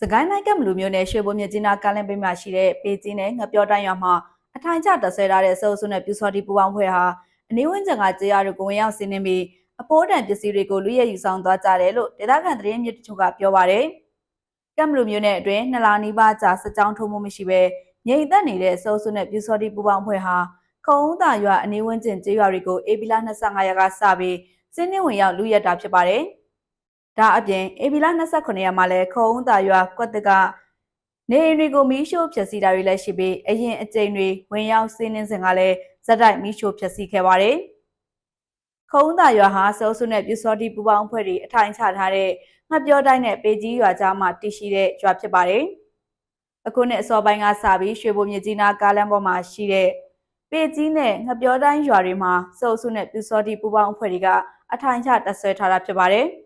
စကိုင်းတိုင်းကမ္ဘလူမျိုးနယ်ရွှေဘုံမြကြီးနားကမ်းလမ်းဘေးမှာရှိတဲ့ပေကျင်းနဲ့ငပြောတိုင်းရွာမှာအထိုင်ကျတဆွဲထားတဲ့စုပ်စုနဲ့ပြူစော်တီပူပေါင်းဖွဲ့ဟာအနည်းဝန်းကျင်ကကြေးရတွေကိုဝင်ရောက်စီးနှင်းပြီးအဖိုးတန်ပစ္စည်းတွေကိုလူရဲယူဆောင်သွားကြတယ်လို့ဒေသခံသတင်းမြစ်တချို့ကပြောပါတယ်။ကမ္ဘလူမျိုးနယ်အတွင်းနှစ်လနီးပါးကြာစကြောင်းထုံးမှုမရှိဘဲငြိမ်သက်နေတဲ့စုပ်စုနဲ့ပြူစော်တီပူပေါင်းဖွဲ့ဟာခုံဦးသာရွာအနည်းဝန်းကျင်ကြေးရွာတွေကိုအေပီလာ25ရက်ကစပြီးစင်းနှင်းဝင်ရောက်လူရဲတာဖြစ်ပါတယ်။ ဒါအပြင်အေဗီလာ29ရက်မှာလည်းခုံဦးသာရွာကွက်တကနေအိမ်တွေကိုမီးရှို့ဖျက်ဆီးတာတွေလည်းရှိပြီးအရင်အကြိမ်တွေဝင်ရောက်စီးနှင်းစဉ်ကလည်းဇက်တိုက်မီးရှို့ဖျက်ဆီးခဲ့ပါတယ်။ခုံဦးသာရွာဟာစောစုနဲ့ပြူစောတိပူပေါင်းဖွဲ့တွေအထိုင်ချထားတဲ့ငှက်ပြောတိုင်းနဲ့ပေကြီးရွာကြားမှာတည်ရှိတဲ့ရွာဖြစ်ပါတယ်။အခုနှစ်အစောပိုင်းကစပြီးရွှေဘုံမြကြီးနားကားလမ်းပေါ်မှာရှိတဲ့ပေကြီးနဲ့ငှက်ပြောတိုင်းရွာတွေမှာစောစုနဲ့ပြူစောတိပူပေါင်းဖွဲ့တွေကအထိုင်ချတပ်ဆွဲထားတာဖြစ်ပါတယ်။